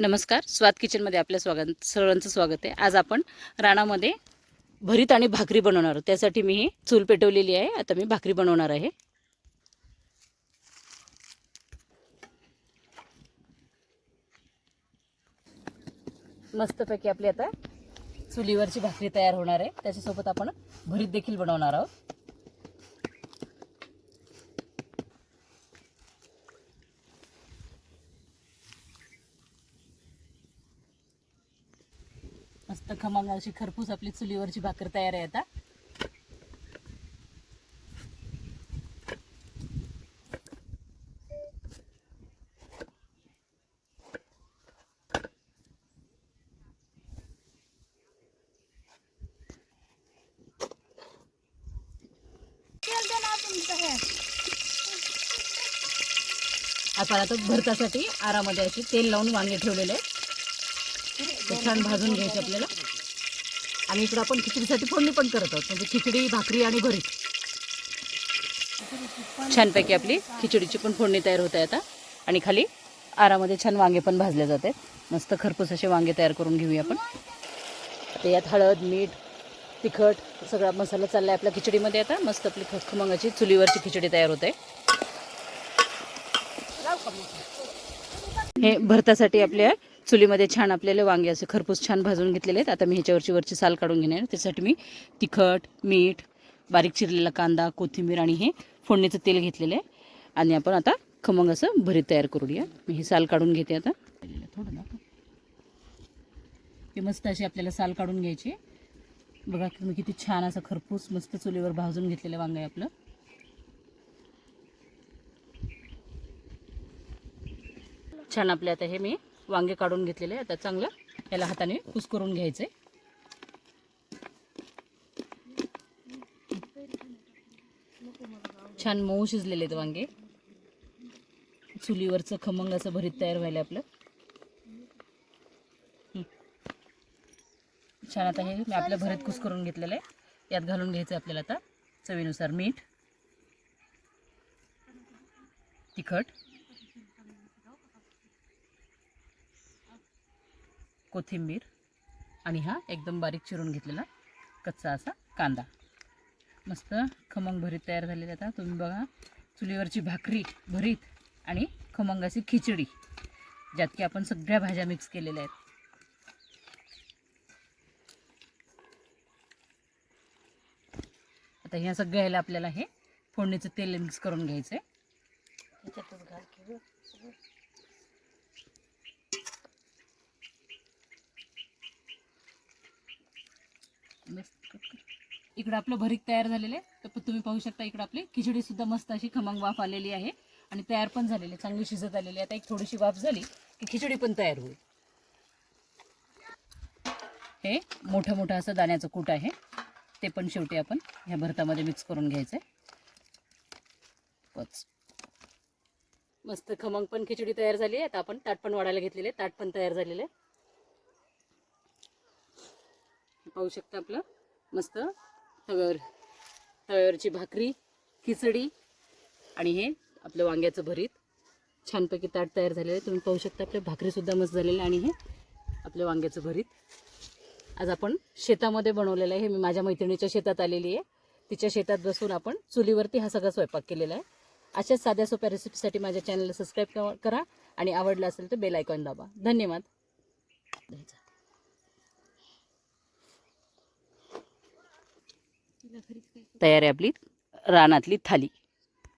नमस्कार. स्वाद किचनमध्ये आपल्या स्वागत सर्वांचं स्वागत आहे. आज आपण राणामध्ये भरीत आणि भाकरी बनवणार आहोत. त्यासाठी मी ही चूल पेटवलेली आहे. आता मी भाकरी बनवणार आहे. मस्तपैकी आपली आता चुलीवरची भाकरी तयार होणार आहे. त्याच्यासोबत आपण भरीत देखील बनवणार आहोत. मस्त खमंग अशी खरपूस आपली चुलीवरची भाकर तयार आहे आता. आपण आता भरतासाठी आरामध्ये अशी तेल लावून वांगे ठेवलेले आहे ते छान भाजून घ्यायचे आपल्याला. आणि इकडं आपण खिचडीसाठी फोडणी पण करत आहोत. म्हणजे खिचडी भाकरी आणि भरीत. छानपैकी आपली खिचडीची पण फोडणी तयार होत आहे आता. आणि खाली आरामध्ये छान वांगे पण भाजले जाते मस्त खरपूस असे वांगे तयार करून घेऊया आपण. ते यात हळद मीठ तिखट सगळा मसाला चालला आहे आपल्या खिचडीमध्ये आता. मस्त आपली खमंगाची चुलीवरची खिचडी तयार होते. हे भरतासाठी आपल्या चुलीमध्ये छान आपल्याला वांगे असे खरपूस छान भाजून घेतलेले आहेत. आता मी ह्याच्यावरची वरची साल काढून घेणार त्यासाठी मी तिखट मीठ बारीक चिरलेला कांदा कोथिंबीर आणि हे फोडणीचं तेल घेतलेलं आहे. आणि आपण आता खमंग असं भरीत तयार करूया. मी ही साल काढून घेते आता. थोडं ना हे मस्त अशी आपल्याला साल काढून घ्यायची बघा तुम्ही किती छान असं खरपूस मस्त चुलीवर भाजून घेतलेलं वांग आहे आपलं. छान आपले आता हे मी वांगे काढून घेतलेले आता चांगलं याला हाताने कुस्करून घ्यायचं. आहे छान मऊ शिजलेले आहेत वांगे. चुलीवरचं खमंग असं भरीत तयार व्हायला आपलं. छान आता हे मी आपलं भरीत कुस करून घेतलेलं आहे. यात घालून घ्यायचं आहे आपल्याला आता चवीनुसार मीठ तिखट कोथिंबीर आणि हा एकदम बारीक चिरून घेतलेला कच्चा असा कांदा. मस्त खमंग भरीत तयार झालेली आता. तुम्ही बघा चुलीवरची भाकरी भरीत आणि खमंगाची खिचडी ज्यात की आपण सगळ्या भाज्या मिक्स केलेल्या आहेत. आता ह्या सगळ्या ह्याला आपल्याला हे फोडणीचं तेल मिक्स करून घ्यायचं आहे त्याच्यातच घाल की गं सगळं. मस्त इकडं आपलं भरीत तयार झालेलं आहे. तर तुम्ही पाहू शकता इकडं आपली खिचडी सुद्धा मस्त अशी खमंग वाफ आलेली आहे. आणि तयार पण झालेली आहे. चांगली शिजत आलेली आहे. आता एक थोडीशी वाफ झाली की खिचडी पण तयार होईल. हे मोठं मोठं असं दाण्याचं कूट आहे. ते पण शेवटी आपण ह्या भरतामध्ये मिक्स करून घ्यायचं आहे मस्त खमंग पण खिचडी तयार झाली आहे. आता आपण ताट पण वाढायला घेतलेले ताट पण तयार झालेले आहे. पाहू शकता आपलं मस्त तव्यावर तव्यावरची भाकरी खिचडी आणि हे आपलं वांग्याचं भरीत. छानपैकी ताट तयार झालेलं आहे. तुम्ही पाहू शकता आपल्या भाकरीसुद्धा मस्त झालेलं आणि हे आपलं वांग्याचं भरीत. आज आपण शेतामध्ये बनवलेलं आहे. हे मी माझ्या मैत्रिणीच्या शेतात आलेली आहे. तिच्या शेतात बसून आपण चुलीवरती हा सगळा स्वयंपाक केलेला आहे. अशाच साध्या सोप्या रेसिपीसाठी माझ्या चॅनलला सबस्क्राईब करा आणि आवडलं असेल तर बेल आयकॉन दाबा. धन्यवाद. तयार आहे आपली रानातली थाली.